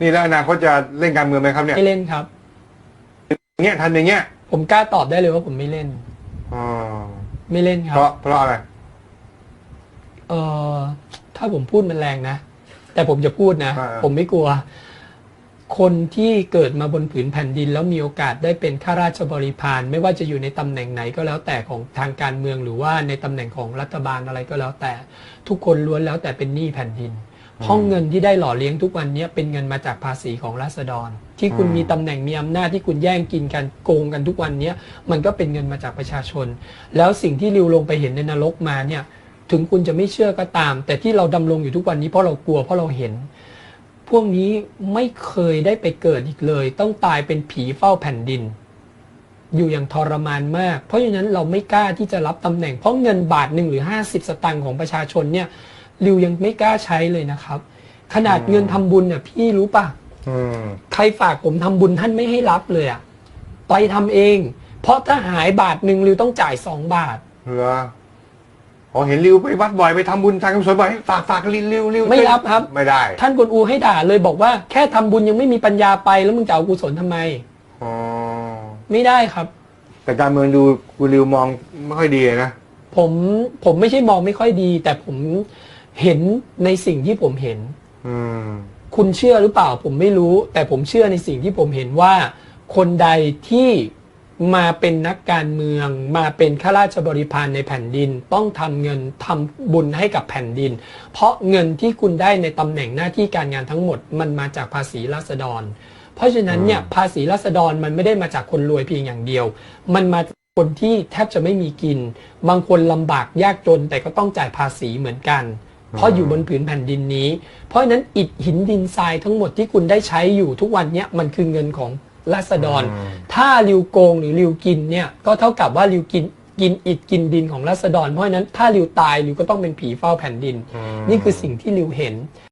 นี่แล้วอนาคตจะเล่นการเมืองไหมครับเนี่ยไม่เล่นครับเงี้ยทันอย่างเงี้ยผมกล้าตอบได้เลยว่าผมไม่เล่น อ๋อไม่เล่นครัเพบ ราะเพราะอะไร เออถ้าผมพูดมันแรงนะ แต่ผมจะพูดนะ อ่า ผมไม่กลัว คนที่เกิดมาบนผืนแผ่นดิน แล้วมีโอกาสได้เป็นข้าราชบริพารไม่ว่าจะอยู่ในตำแหน่งไหนก็แล้วแต่ของทางการเมืองหรือว่าในตำแหน่งของรัฐบาลอะไรก็แล้วแต่ ทุกคนล้วนแล้วแต่เป็นหนี้แผ่นดิน เพราะเงินที่ได้หล่อเลี้ยงทุกวันนี้เป็นเงินมาจากภาษีของราษฎร ที่คุณมีตำแหน่งมีอำนาจที่คุณแย่งกินกันโกงกันทุกวันนี้มันก็เป็นเงินมาจากประชาชน แล้วสิ่งที่ริวลงไปเห็นในนรกมาเนี่ยถึงคุณจะไม่เชื่อก็ตาม แต่ที่เราดำรงอยู่ทุกวันนี้เพราะเรากลัวเพราะเราเห็น พวกนี้ไม่เคยได้ไปเกิดอีกเลย ต้องตายเป็นผีเฝ้าแผ่นดิน อยู่อย่างทรมานมาก เพราะฉะนั้นเราไม่กล้าที่จะรับตำแหน่งเพราะเงินบาทหนึ่งหรือ 50 สตางค์ของประชาชนเนี่ย ริวยังไม่กล้าใช้เลยนะครับ ขนาดเงินทำบุญเนี่ยพี่รู้ปะอืมใครฝากผมทำบุญท่านไม่ให้รับเลยอะไปทำเอง เพราะถ้าหายบาทหนึ่งริวต้องจ่ายสองบาทเหรออ๋อเห็นริวไปวัดบ่อยไปทำบุญทางกุศลบ่อยฝากฝากริวริวริวไม่รับครับ ไม่ได้ ท่านกวนอูให้ด่าเลยบอกว่าแค่ทำบุญยังไม่มีปัญญาไปแล้วมึงจะเอากุศลทำไมอ๋อไม่ได้ครับ แต่การเมืองดูกูริวมองไม่ค่อยดีนะผมผมไม่ใช่มองไม่ค่อยดี แต่ผม เห็นในสิ่งที่ผมเห็น อืม คุณเชื่อหรือเปล่าผมไม่รู้ แต่ผมเชื่อในสิ่งที่ผมเห็นว่า คนใดที่มาเป็นนักการเมือง มาเป็นข้าราชบริพารในแผ่นดิน ต้องทำเงินทำบุญให้กับแผ่นดิน เพราะเงินที่คุณได้ในตำแหน่งหน้าที่การงานทั้งหมด มันมาจากภาษีราษฎร เพราะฉะนั้นเนี่ยภาษีราษฎรมันไม่ได้มาจากคนรวยเพียงอย่างเดียว มันมาจากคนที่แทบจะไม่มีกิน บางคนลำบากยากจนแต่ก็ต้องจ่ายภาษีเหมือนกัน เพราะอยู่บนผืนแผ่นดินนี้ เพราะฉะนั้นอิฐหินดินทรายทั้งหมดที่คุณได้ใช้อยู่ทุกวันเนี้ยมันคือเงินของราษฎรอืมถ้าริวโกงหรือริวกินเนี่ยก็เท่ากับว่าริวกินกินอิฐกินดินของราษฎร เพราะฉะนั้นถ้าริวตายริวก็ต้องเป็นผีเฝ้าแผ่นดินอืมนี่คือสิ่งที่ริวเห็น